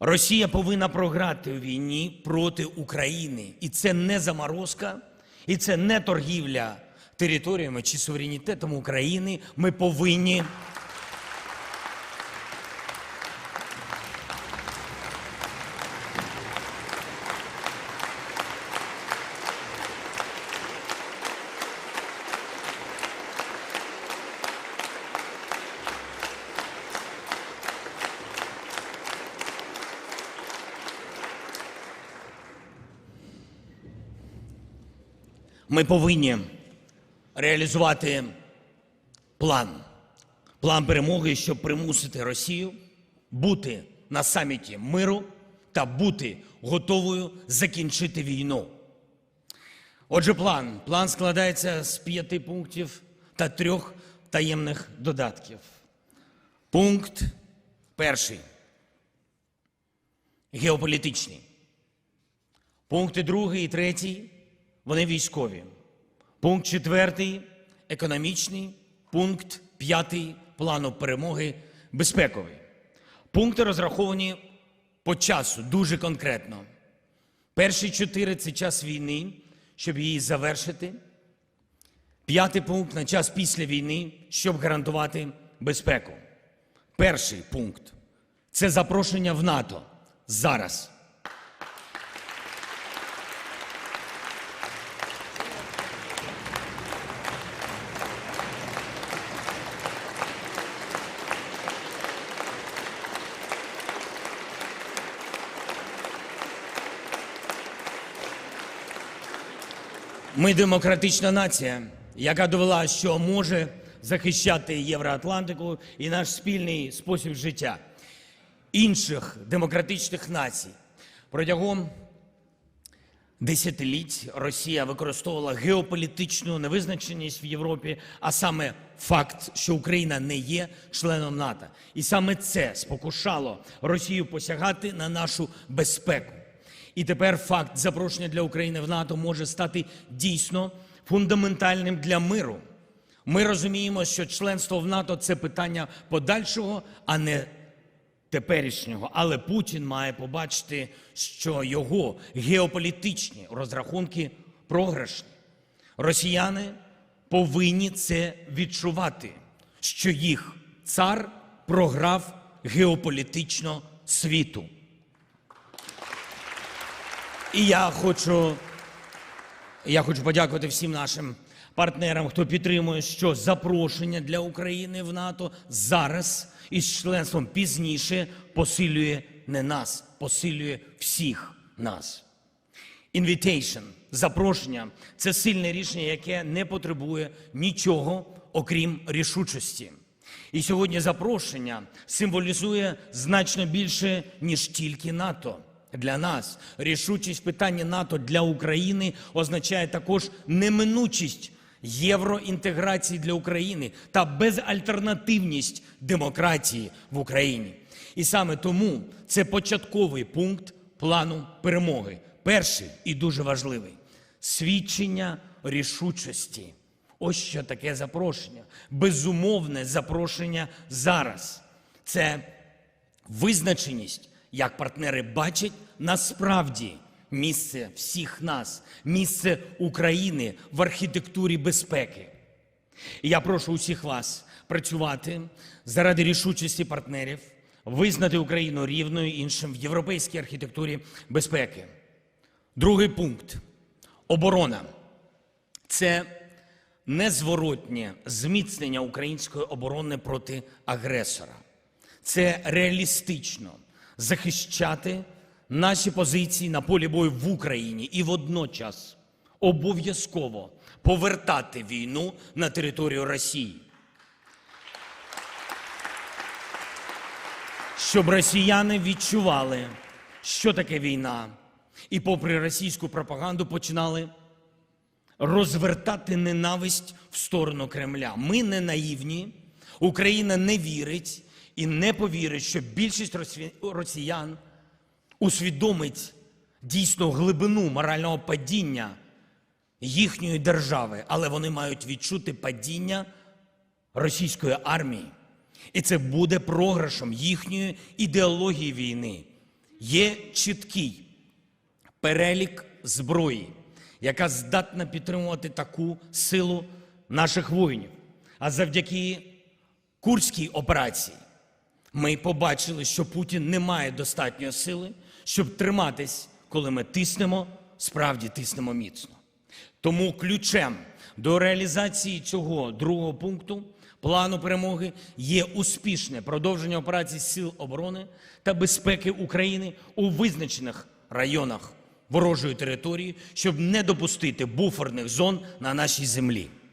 Росія повинна програти у війні проти України. І це не заморозка, і це не торгівля територіями чи суверенітетом України. Ми повинні. Ми повинні реалізувати план, план перемоги, щоб примусити Росію бути на саміті миру та бути готовою закінчити війну. Отже, план. План складається з п'яти пунктів та трьох таємних додатків. Пункт перший геополітичний. Пункти другий і третій вони військові. Пункт четвертий економічний. Пункт п'ятий плану перемоги безпековий. Пункти розраховані по часу дуже конкретно. Перші чотири це час війни, щоб її завершити. П'ятий пункт на час після війни, щоб гарантувати безпеку. Перший пункт це запрошення в НАТО зараз. Ми демократична нація, яка довела, що може захищати Євроатлантику і наш спільний спосіб життя інших демократичних націй. Протягом десятиліть Росія використовувала геополітичну невизначеність в Європі, а саме факт, що Україна не є членом НАТО. І саме це спокушало Росію посягати на нашу безпеку. І тепер факт запрошення для України в НАТО може стати дійсно фундаментальним для миру. Ми розуміємо, що членство в НАТО це питання подальшого, а не теперішнього. Але Путін має побачити, що його геополітичні розрахунки програшні. Росіяни повинні це відчувати, що їх цар програв геополітично світу. І я хочу, я хочу подякувати всім нашим партнерам, хто підтримує, що запрошення для України в НАТО зараз із членством пізніше посилює не нас, посилює всіх нас. Invitation, запрошення це сильне рішення, яке не потребує нічого, окрім рішучості. І сьогодні запрошення символізує значно більше, ніж тільки НАТО. Для нас рішучість питання НАТО для України означає також неминучість євроінтеграції для України та безальтернативність демократії в Україні. І саме тому це початковий пункт плану перемоги. Перший і дуже важливий свідчення рішучості. Ось що таке запрошення. Безумовне запрошення зараз. Це визначеність, як партнери бачать насправді місце всіх нас, місце України в архітектурі безпеки. І я прошу усіх вас працювати заради рішучості партнерів, визнати Україну рівною іншим в європейській архітектурі безпеки. Другий пункт оборона. Це незворотнє зміцнення української оборони проти агресора. Це реалістично захищати наші позиції на полі бою в Україні і водночас обов'язково повертати війну на територію Росії. Щоб росіяни відчували, що таке війна, і, попри російську пропаганду, починали розвертати ненависть в сторону Кремля. Ми не наївні, Україна не вірить і не повірить, що більшість росіян усвідомить дійсно глибину морального падіння їхньої держави, але вони мають відчути падіння російської армії. І це буде програшем їхньої ідеології війни. Є чіткий перелік зброї, яка здатна підтримувати таку силу наших воїнів. А завдяки Курській операції ми побачили, що Путін не має достатньої сили, щоб триматись, коли ми тиснемо, справді тиснемо міцно. Тому ключем до реалізації цього другого пункту плану перемоги є успішне продовження операцій Сил оборони та безпеки України у визначених районах ворожої території, щоб не допустити буферних зон на нашій землі.